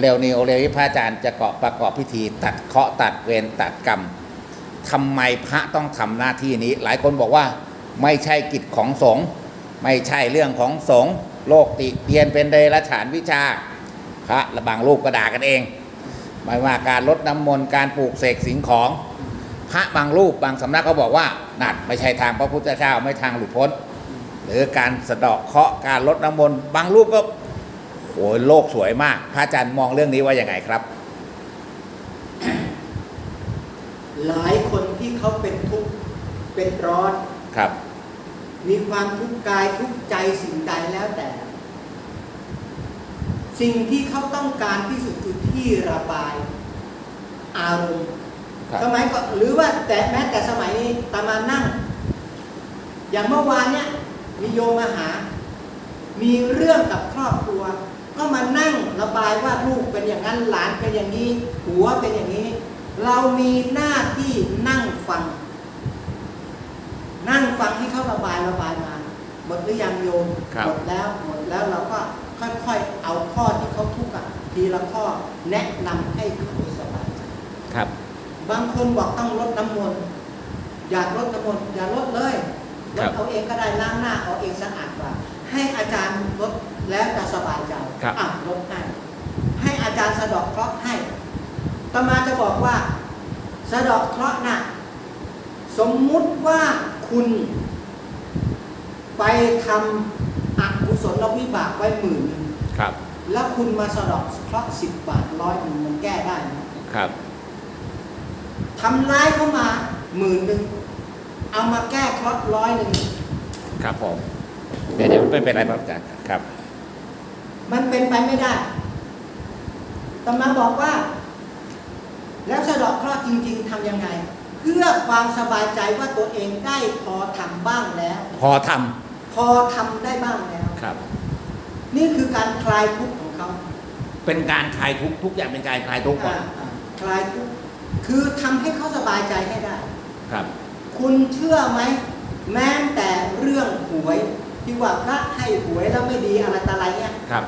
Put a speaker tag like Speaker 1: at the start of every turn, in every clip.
Speaker 1: เร็วนี้โอเร็วนี้พระอาจารย์จะเกาะประกอบพิธี ตัดเคาะตัดเวรตัดกรรมทำไมพระต้องทำหน้าที่นี้ หลายคนบอกว่าไม่ใช่กิจของสงฆ์ไม่ใช่เรื่องของสงฆ์โลกติเตียนเป็นเดรัจฉานวิชา พระและบางรูปก็ด่ากันเองไม่ว่าการลดน้ำมนต์การปลูกเสกสิ่งของ พระบางรูปบางสำนักก็บอกว่านั่นไม่ใช่ทางพระพุทธเจ้าไม่ทางหลุดพ้น หรือการสะเดาะเคาะการลดน้ำมนต์บางรูปก็ โหยโลกสวยมาก พระอาจารย์มองเรื่องนี้ว่าอย่างไงครับ
Speaker 2: หลายคนที่เขาเป็นทุกข์เป็นร้อน
Speaker 1: ครับ
Speaker 2: มีความทุกข์กายทุกข์ใจสิ่งใดแล้วแต่ สิ่งที่เขาต้องการที่สุดคือที่ระบาย อารมณ์
Speaker 1: ครับ
Speaker 2: สมัยก่อนหรือว่าแต่แม้แต่สมัยนี้ตามานั่ง อย่างเมื่อวานเนี่ยมีโยมมาหา มีเรื่องกับครอบครัว ก็มานั่งระบายว่าลูกเป็นอย่างนั้นหลานเป็นอย่างนี้หัวเป็นอย่างนี้ เรามีหน้าที่นั่งฟัง นั่งฟังให้เขาระบายระบายมาหมดหรือยังโยม
Speaker 1: ครับ
Speaker 2: หมดแล้วหมดแล้วเราก็ค่อยๆเอาข้อที่เขาทุกข์อะทีละข้อแนะนำให้เขาสบายใจ
Speaker 1: ครับ
Speaker 2: บางคนบอกต้องลดน้ำมนต์อยากลดน้ำมนต์อย่าลดเลยล
Speaker 1: ครั
Speaker 2: ด
Speaker 1: บ
Speaker 2: เอาเองก็ได้ล้างหน้าเอาเองสะอาดกว่า ให้อาจารย์ลดแล้วจะสบายใจ
Speaker 1: ครับ
Speaker 2: อะลดให้ให้อาจารย์สะเดอกเคราะห์ให้ตมาจะบอกว่า สะเดอกเคราะห์น่ะสมมุติว่าคุณ ไปทำอกุศลวิบากไว้หมื่นหนึ่ง
Speaker 1: ครับ
Speaker 2: แล้วคุณมาสะเดอกเคราะห์สิบบาทร้อยหนึ่งมันแก้ได้ไหม
Speaker 1: ครับ
Speaker 2: ทำร้ายเข้ามาหมื่นหนึ่งเอามาแก้เคราะห์ร้อยหนึ่ง
Speaker 1: ครับผม เดี๋ยวเดี๋ยวไม่เป็นไรครับอาจารย์ครับ
Speaker 2: มันเป็นไปไม่ได้ตมาบอกว่า แล้วสะเดอกเคราะห์จริง ๆทำยังไง เพื่อความสบายใจว่าตัวเองได้พอทำบ้างแล้ว
Speaker 1: พอทำ
Speaker 2: พอทำได้บ้างแล้ว
Speaker 1: ครับ
Speaker 2: นี่คือการคลายทุกข์ของเขา
Speaker 1: เป็นการคลายทุกข์ทุกอย่างเป็นการคลายทุกข์ก่อน
Speaker 2: อ่าอ่าคลายทุกข์คือทำให้เขาสบายใจให้ได้
Speaker 1: ครับ
Speaker 2: คุณเชื่อไหมแม้แต่เรื่องหวย ที่ว่าพระให้หวยแล้วไม่ดีอะไรต่ออะไรเนี่ย
Speaker 1: ครับ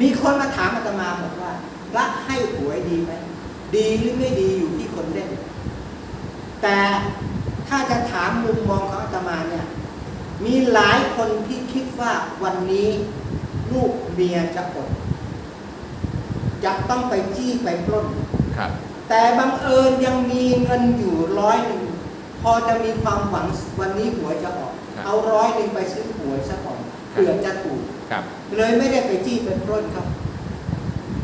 Speaker 2: มีคนมาถามอาตมาบอกว่า พระให้หวยดีไหมดีหรือไม่ดีอยู่ที่คนเล่น แต่ถ้าจะถามมุมมองของอาตมาเนี่ย มีหลายคนที่คิดว่าวันนี้ลูกเมียจะอดจะต้องไปจี้ไปปล้น
Speaker 1: ครับ
Speaker 2: แต่บังเอิญยังมีเงินอยู่ร้อยหนึ่งพอจะมีความหวังวันนี้หวยจะออก
Speaker 1: ครับ
Speaker 2: เอาร้อยหนึ่งไปซื้อหวยซะก่อน
Speaker 1: ครับ
Speaker 2: เผื่อจะถูก
Speaker 1: ครับ
Speaker 2: เลยไม่ได้ไปจี้เป็นปล้นครับ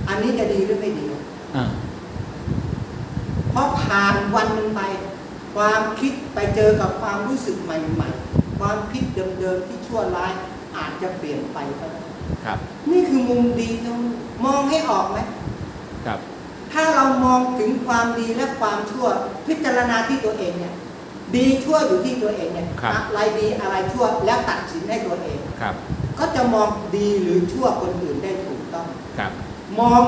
Speaker 2: อันนี้จะดีหรือไม่ดี
Speaker 1: อ่า
Speaker 2: เพราะผ่านวันหนึ่งไป ความคิดไปเจอกับความรู้สึกใหม่ๆ ความคิดเดิมๆที่ชั่วร้ายอาจจะเปลี่ยนไปก็ได้
Speaker 1: ครับ
Speaker 2: นี่คือมุมดีนะมองให้ออกไหม
Speaker 1: ครับ
Speaker 2: ถ้าเรามองถึงความดีและความชั่วพิจารณาที่ตัวเองเนี่ย ดีชั่วอยู่ที่ตัวเองเนี่ย
Speaker 1: ครับ
Speaker 2: อะไรดีอะไรชั่วแล้วตัดสินให้ตัวเอง
Speaker 1: ครับ
Speaker 2: ก็จะมองดีหรือชั่วคนอื่นได้ถูกต้อง
Speaker 1: ครับ
Speaker 2: มอง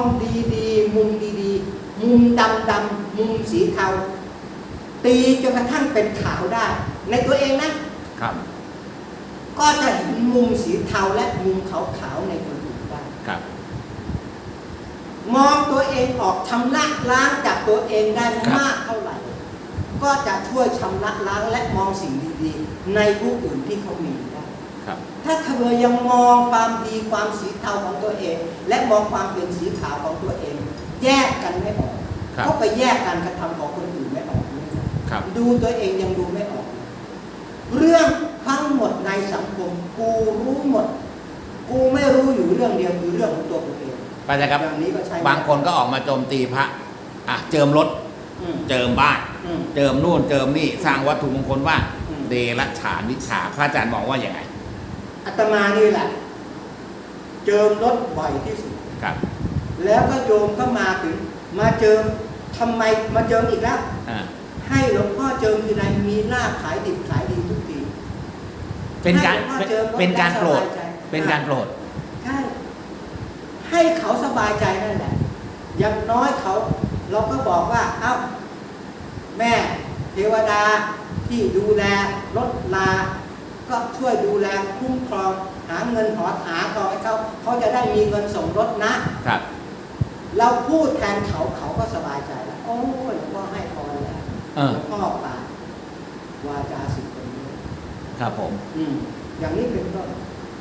Speaker 2: ดีๆ มุมดีๆ มุมดำดำๆมุมสีเทาตีจนกระทั่งเป็นขาวได้ ในตัวเองนะ
Speaker 1: ครับ
Speaker 2: ก็จะเห็นมุมสีเทาและมุมขาวๆในคนอื่นได้
Speaker 1: ครับ
Speaker 2: มองตัวเองออกชำระล้างจากตัวเองได้
Speaker 1: ครับ
Speaker 2: มากเท่าไหร่ ก็จะช่วยชำระล้างและมองสิ่งดีๆ ในผู้อื่นที่เขามีได้
Speaker 1: ครับ
Speaker 2: ถ้าเธอยังมองความดีความสีเทาของตัวเอง และมองความเป็นสีขาวของตัวเอง แยกกันไม่ออก
Speaker 1: ครับ
Speaker 2: ก็ไปแยกการกระทำของคนอื่นไม่ออกเลย
Speaker 1: ครับ
Speaker 2: ดูตัวเองยังดูไม่ออก เรื่องทั้งหมดในสังคม กูรู้หมด กูไม่รู้อยู่เรื่องเดียวคือเรื่องของตัวกูเอง
Speaker 1: ไปเลยครับ
Speaker 2: อย่างนี้ก็ใช่
Speaker 1: บางคนก็ออกมาโจมตีพระอะเจิมรถ
Speaker 2: อืม
Speaker 1: เจิมบ้าน
Speaker 2: อืม
Speaker 1: เจิมนู่นเจิมนี่สร้างวัตถุมงคลว่า
Speaker 2: อืม
Speaker 1: เดรัจฉานวิชาพระอาจารย์บอกว่าอย่างไง
Speaker 2: อาตมานี่แหละ เจิมรถบ่อยที่สุด
Speaker 1: ครับ
Speaker 2: แล้วก็โยมก็มาถึง มาเจิมทำไมมาเจิมอีกแล้ว
Speaker 1: อ่า
Speaker 2: ให้หลวงพ่อเจิมทีไรมีลาบขายดิบขายดีทุกที
Speaker 1: เป็นการ
Speaker 2: ให้หลวงพ่อ
Speaker 1: เป็น
Speaker 2: เจิม
Speaker 1: เป็นการโปรด
Speaker 2: สบายใจ
Speaker 1: เป็นการโปรด
Speaker 2: ใช่ให้เขาสบายใจนั่นแหละอย่างน้อยเขา เราก็บอกว่า เอ้า แม่เทวดาที่ดูแลรถลา ก็ช่วยดูแลคุ้มครอง หาเงินหอหาทองให้เขาเขาจะได้มีเงินส่งรถนะ
Speaker 1: ครับ
Speaker 2: เราพูดแทนเขาเขาก็สบายใจแล้วโอ้ยหลวงพ่อให้พรแล้ว
Speaker 1: เออ
Speaker 2: หลวงพ่อปากวาจาสิบคนนี้
Speaker 1: ครับผม
Speaker 2: อืมอย่างนี้เป็นต้น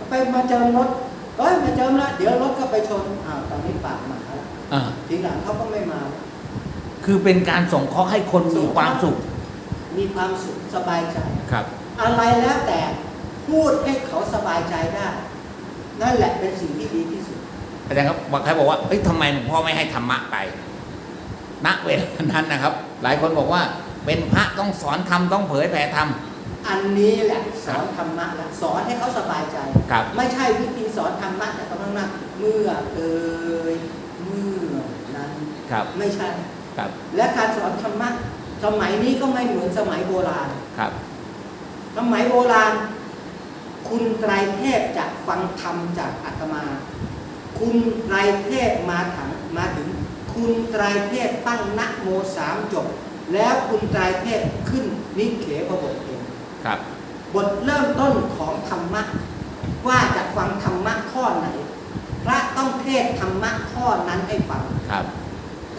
Speaker 2: ไปมาเจอรถเอ้ยมาเจอแล้วเดี๋ยวรถก็ไปชนอ้าวตอนนี้ปากหมาแล้ว
Speaker 1: อ่า
Speaker 2: ทีหลังเขาก็ไม่มาแล้ว
Speaker 1: คือเป็นการส่งเคราะห์ให้คนมีความสุข
Speaker 2: มีความสุขสบายใจ
Speaker 1: ครับ
Speaker 2: อะไรแล้วแต่พูดให้เขาสบายใจได้ นั่นแหละเป็นสิ่งที่ดีที่สุด
Speaker 1: อาจารย์ครับบางใครบอกว่าเอ้ยทำไมหลวงพ่อไม่ให้ธรรมะไปณเวลานั้นนะครับ หลายคนบอกว่าเป็นพระต้องสอนธรรมต้องเผยแผ่ธรรม
Speaker 2: อันนี้แหละสอนธรรมะละสอนให้เขาสบายใจ
Speaker 1: ครับ
Speaker 2: ไม่ใช่วิธีสอนธรรมะแต่ต้องนั่งเมื่อเอ่ยเมื่อนั้น
Speaker 1: ครับ
Speaker 2: ไม่ใช่
Speaker 1: ครับ
Speaker 2: และการสอนธรรมะสมัยนี้ก็ไม่เหมือนสมัยโบราณ
Speaker 1: ครับ
Speaker 2: สมัยโบราณ คุณไตรเทพจะฟังธรรมจากอาตมา คุณไตรเทพมาถึงมาถึง คุณไตรเทพตั้งนะโมสามจบ แล้วคุณไตรเทพขึ้นนิเขปบทเอง
Speaker 1: ครับ
Speaker 2: บทเริ่มต้นของธรรมะว่าจะฟังธรรมะข้อไหน พระต้องเทศธรรมะข้อนั้นให้ฟัง
Speaker 1: ครับ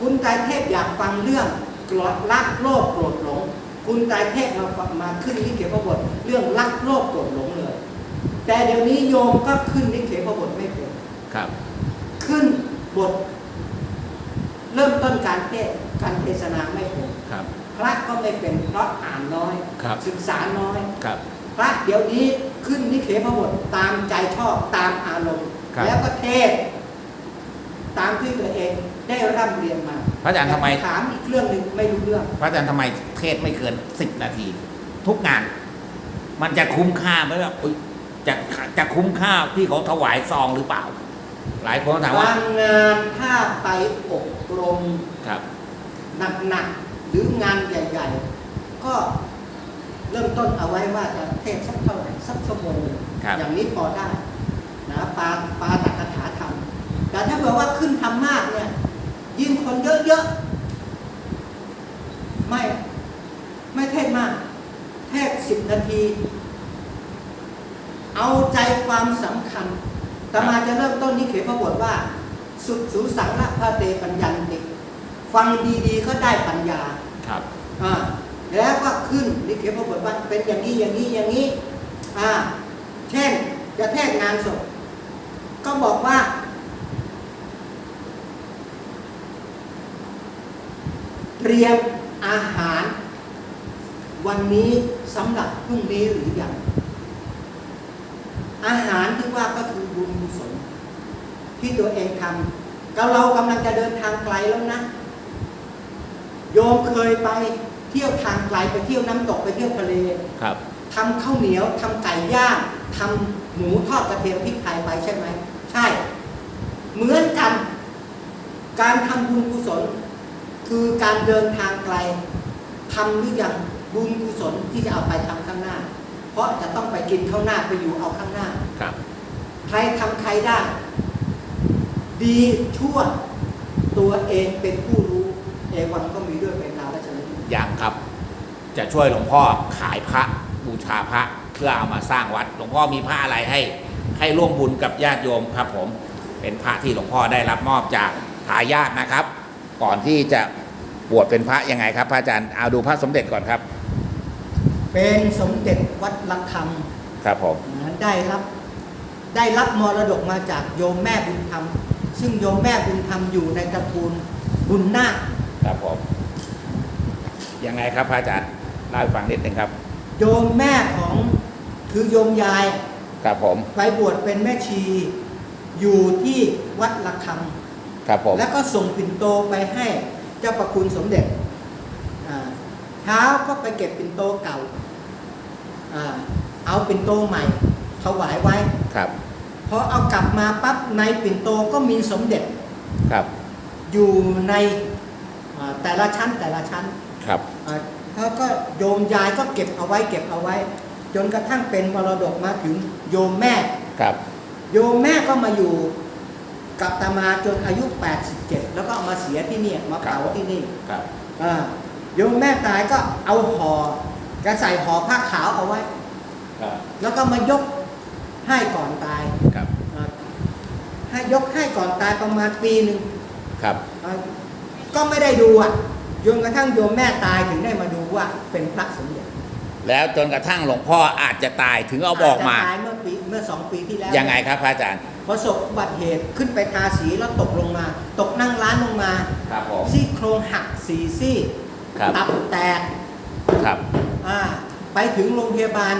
Speaker 2: คุณไตรเทพอยากฟังเรื่องกรดรักโลภโกรธหลง คุณไตรเทพมาฟังมาขึ้นนิเขปบทเรื่องรักโลภโกรธหลงเลย แต่เดี๋ยวนี้โยมก็ขึ้นนิเขปบทไม่เป็น
Speaker 1: ครับ
Speaker 2: ขึ้นบท เริ่มต้นการเทศน์การเทศนาไม่เป็น
Speaker 1: ครับ
Speaker 2: พระก็ไม่เป็นเพราะอ่านน้อย
Speaker 1: ครับ
Speaker 2: ศึกษาน้อย
Speaker 1: ครับ
Speaker 2: พระเดี๋ยวนี้ขึ้นนิเขปบทตามใจชอบตามอารมณ์
Speaker 1: ครับ
Speaker 2: แล้วก็เทศน์ตามที่ตัวเอง ได้ร่ำเรียนมา
Speaker 1: พระอาจารย์ทำไม
Speaker 2: แต่ถามอีกเรื่องหนึ่งไม่รู้เรื่อง
Speaker 1: พระอาจารย์ทำไมเทศไม่เกินสิบนาที ทุกงาน มันจะคุ้มค่าไหมว่าอุ๊ยจะจะคุ้มค่าที่เขาถวายซองหรือเปล่า หลายคนถามว่า
Speaker 2: บางงานถ้าไปอบรม
Speaker 1: ครับ
Speaker 2: หนักๆหรืองานใหญ่ๆ ก็เริ่มต้นเอาไว้ว่าจะเทศสักเท่าไหร่สักชั่วโมงหนึ่ง
Speaker 1: ครับ
Speaker 2: อย่างนี้พอได้นะปาปาตักถาธรรมแต่ถ้าเผื่อว่าขึ้นทำมากเนี่ย ยิ่งคนเยอะๆ ไม่ ไม่เทศมาก เทศสิบนาที เอาใจความสำคัญแตมาจะเริ่มต้นนี้เขียนพระบทว่า สุดสูสังละพระเตปัญญันติฟังดีๆก็ได้ปัญญา
Speaker 1: ครับ
Speaker 2: อ่า แล้วก็ขึ้นนี่เขียนพระบทว่าเป็นอย่างนี้อย่างนี้อย่างนี้ อ่า เช่นจะเทศงานศพก็บอกว่า เตรียมอาหาร วันนี้สำหรับพรุ่งนี้หรือยังอาหารที่ว่าก็คือบุญกุศลที่ตัวเองทำก็เรากำลังจะเดินทางไกลแล้วนะ โยมเคยไปเที่ยวทางไกลไปเที่ยวน้ำตกไปเที่ยวทะเล
Speaker 1: ครับ
Speaker 2: ทำข้าวเหนียวทำไก่ย่างทำหมูทอดกระเทียมพริกไทยไปใช่ไหม ใช่ เหมือนกัน การทำบุญกุศล คือการเดินทางไกลทำหรือยังบุญกุศลที่จะเอาไปทำข้างหน้า เพราะจะต้องไปกินข้างหน้าไปอยู่เอาข้างหน้า
Speaker 1: ครับ
Speaker 2: ใครทำใครได้ ดีชั่วตัวเองเป็นผู้รู้เอวังก็มีด้วยเป็นนาและชน
Speaker 1: อย่างครับ จะช่วยหลวงพ่อขายพระบูชาพระเพื่อเอามาสร้างวัด หลวงพ่อมีพระอะไรให้ ให้ร่วมบุญกับญาติโยมครับ ผมเป็นพระที่หลวงพ่อได้รับมอบจากทายาทนะครับ ก่อนที่จะบวชเป็นพระยังไงครับ พระอาจารย์เอาดูพระสมเด็จก่อนครับ
Speaker 2: เป็นสมเด็จวัดระฆัง
Speaker 1: ครับผม
Speaker 2: นั้นได้รับได้รับมรดกมาจากโยมแม่บุญธรรม ซึ่งโยมแม่บุญธรรมอยู่ในตระกูลบุญนาค
Speaker 1: ครับผมยังไงครับพระอาจารย์เล่าให้ฟังนิดนึงครับ
Speaker 2: โยมแม่ของคือโยมยาย
Speaker 1: ครับผม
Speaker 2: ไปบวชเป็นแม่ชีอยู่ที่วัดระฆัง
Speaker 1: ครับผม
Speaker 2: แล้วก็ส่งปิ่นโตไปให้เจ้าประคุณสมเด็จอ่าเช้าก็ไปเก็บปิ่นโตเก่าอ่าเอาปิ่นโตใหม่ถวายไว้
Speaker 1: ครับ
Speaker 2: พอเอากลับมาปั๊บในปิ่นโตก็มีสมเด็จ
Speaker 1: ครับ
Speaker 2: อยู่ในอ่าแต่ละชั้นแต่ละชั้น
Speaker 1: ครับ
Speaker 2: อ่าแล้วก็โยมยายก็เก็บเอาไว้เก็บเอาไว้ จนกระทั่งเป็นมรดกมาถึงโยมแม่
Speaker 1: ครับ
Speaker 2: โยมแม่ก็มาอยู่ กับตามาจนอายุ 87 แล้วก็เอามาเสียที่นี่มาเผาที่นี่
Speaker 1: ครับ
Speaker 2: อ่าโยมแม่ตายก็เอาห่อกระใส่ห่อผ้าขาวเอาไว้
Speaker 1: ครับ
Speaker 2: แล้วก็มายกให้ก่อนตาย
Speaker 1: ครับ
Speaker 2: อ่าให้ยกให้ก่อนตายประมาณปีหนึ่ง
Speaker 1: ครับ
Speaker 2: เอ่อก็ไม่ได้ดูอะจนกระทั่งโยมแม่ตายถึงได้มาดูว่าเป็นพระสมเด็จ
Speaker 1: แล้วจนกระทั่งหลวงพ่ออาจจะตายถึงเอาบอกมา
Speaker 2: จจะตายเมื่อปีเมื่อสองปีที่แล้ว
Speaker 1: ยังไงครับพระอาจารย์
Speaker 2: ประสบอุบัติเหตุขึ้นไปทาสีแล้วตกลงมา ตกนั่งร้านลงมา
Speaker 1: ครับผม
Speaker 2: ซี่โครงหักสี่ซี่
Speaker 1: ครับ
Speaker 2: ตับแตก
Speaker 1: ครับ
Speaker 2: อ่าไปถึงโรงพยาบาล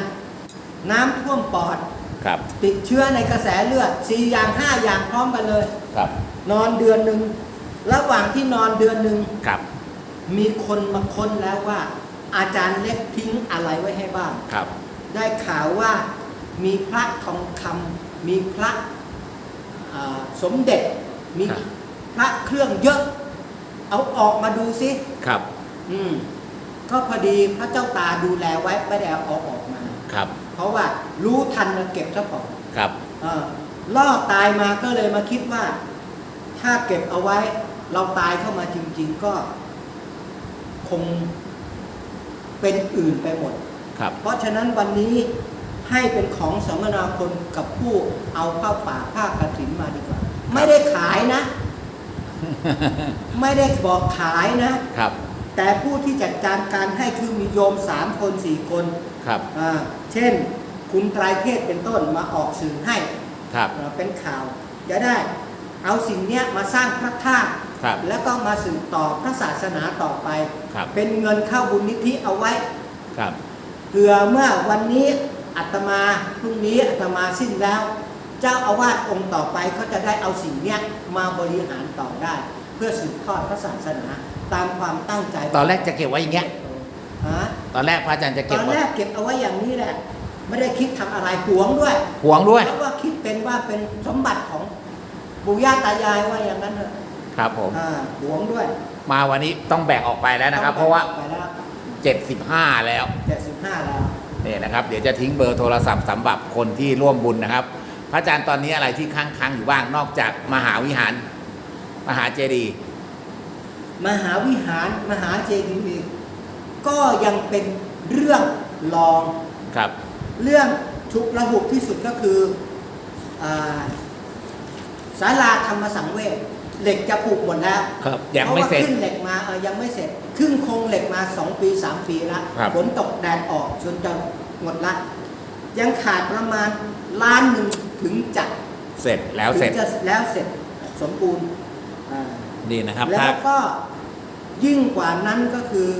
Speaker 2: น้ำท่วมปอด
Speaker 1: ครับ
Speaker 2: ติดเชื้อในกระแสเลือดสี่อย่างห้าอย่างพร้อมกันเลย
Speaker 1: ครับ
Speaker 2: นอนเดือนหนึ่งระหว่างที่นอนเดือนหนึ่ง
Speaker 1: ครับ
Speaker 2: มีคนมาค้นแล้วว่า อาจารย์เล็กทิ้งอะไรไว้ให้บ้าง
Speaker 1: ครับ
Speaker 2: ได้ข่าวว่ามีพระทองคำมีพระอ่า สมเด็จมี
Speaker 1: ครับ
Speaker 2: พระเครื่องเยอะ เอาออกมาดูซิ
Speaker 1: ครับ
Speaker 2: อืมก็พอดีพระเจ้าตาดูแลไว้ไม่ได้เอาออกออกมา
Speaker 1: ครับ
Speaker 2: เพราะว่ารู้ทันมาเก็บซะก่อน
Speaker 1: ครับ
Speaker 2: เออรอดตายมาก็เลยมาคิดว่า ถ้าเก็บเอาไว้ เราตายเข้ามาจริง ๆ ก็ คงเป็นอื่นไปหมด
Speaker 1: ครับ
Speaker 2: เพราะฉะนั้นวันนี้ให้เป็นของสมนาคนกับผู้เอาผ้าป่าผ้ากระถินมาดีกว่า ไม่ได้ขายนะ ไม่ได้บอกขายนะ
Speaker 1: ครับ
Speaker 2: แต่ผู้ที่จัดการการให้คือมีโยมสามคนสี่คน
Speaker 1: ครับ
Speaker 2: อ่าเช่น คุณไตรเทศเป็นต้นมาออกสื่อให้
Speaker 1: ครับ
Speaker 2: เอ่อเป็นข่าวจะได้เอาสิ่งเนี้ยมาสร้างพระธาตุ
Speaker 1: ครับ
Speaker 2: แล้วก็มาสืบต่อพระศาสนาต่อไป
Speaker 1: ครับ
Speaker 2: เป็นเงินเข้าบุญนิธิเอาไว้
Speaker 1: ครับ
Speaker 2: เผื่อเมื่อวันนี้อาตมาพรุ่งนี้อาตมาสิ้นแล้ว เจ้าอาวาสองค์ต่อไปเขาจะได้เอาสิ่งเนี้ยมาบริหารต่อได้ เพื่อสืบทอดพระศาสนาตามความตั้งใจ
Speaker 1: ตอนแรกจะเก็บไว้อย่างเงี้ย
Speaker 2: ฮะ
Speaker 1: ตอนแรกพระอาจารย์จะ
Speaker 2: ต
Speaker 1: เก็บ
Speaker 2: อน
Speaker 1: ไว้
Speaker 2: แรกเก็บเอาไว้อย่างนี้แหละ ไม่ได้คิดทำอะไรหวงด้วย
Speaker 1: หวงด้วย
Speaker 2: เพราะว่าคิดเป็นว่าเป็นสมบัติของปู่ย่าตายายว่าอย่างนั้นเถอะ
Speaker 1: ครับผม
Speaker 2: อ่าหวงด้วย
Speaker 1: มาวันนี้ต้องแบ่งออกไปแล้วนะครับ เพราะว่า
Speaker 2: ไปแล้ว
Speaker 1: 75 แล้ว
Speaker 2: เจ็ดสิบห้าแล้ว
Speaker 1: นี่นะครับ เดี๋ยวจะทิ้งเบอร์โทรศัพท์สำหรับคนที่ร่วมบุญนะครับพ ระอาจารย์ตอนนี้อะไรที่ค้างๆอยู่บ้างนอกจากมหาวิหาร มหาเจดีย์
Speaker 2: มหาวิหารมหาเจดีย์ก็ยังเป็นเรื่องรอง
Speaker 1: ครับ
Speaker 2: เรื่องชุกระหุกที่สุดก็คืออาศาลาธรรมสังเวชเหล็กจะผูกหมดแล้ว
Speaker 1: ครับยังไม่เสร็จ
Speaker 2: พาะว่าขึ้นเหล็กมาเออยังไม่เสร็จครึ่งโครงเหล็กมา2ปี3ปีแล้ว
Speaker 1: ครับ
Speaker 2: ฝนตกแดดออกจนจะหมดละ ยังขาดประมาณล้านหนึ่ง ถึงจะ
Speaker 1: เสร็จแล้วเสร็จ
Speaker 2: ถึงจะแล้วเสร็จสมบูรณ์อ่า
Speaker 1: นี่นะครับ
Speaker 2: แล้
Speaker 1: ถ้า
Speaker 2: วก็ยิ่งกว่านั้นก็คือ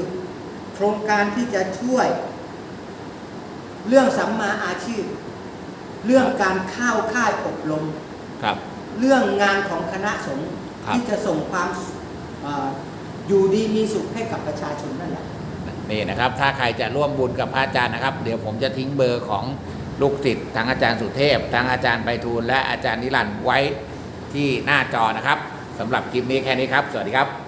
Speaker 2: โครงการที่จะช่วย เรื่องสัมมาอาชีพ เรื่องการเข้าค่ายอบรม
Speaker 1: ครับ
Speaker 2: เรื่องงานของคณะสงฆ์
Speaker 1: ครับ
Speaker 2: ที่จะส่งความเอ่ออยู่ดีมีสุขให้กับประชาชนนั่นแหละ
Speaker 1: นี่นะครับ ถ้าใครจะร่วมบุญกับพระอาจารย์นะครับ เดี๋ยวผมจะทิ้งเบอร์ของ ลูกศิษย์ทั้งอาจารย์สุเทพทั้งอาจารย์ไพฑูรย์และอาจารย์นิรันดร์ไว้ที่หน้าจอนะครับสำหรับคลิปนี้แค่นี้ครับ สวัสดีครับ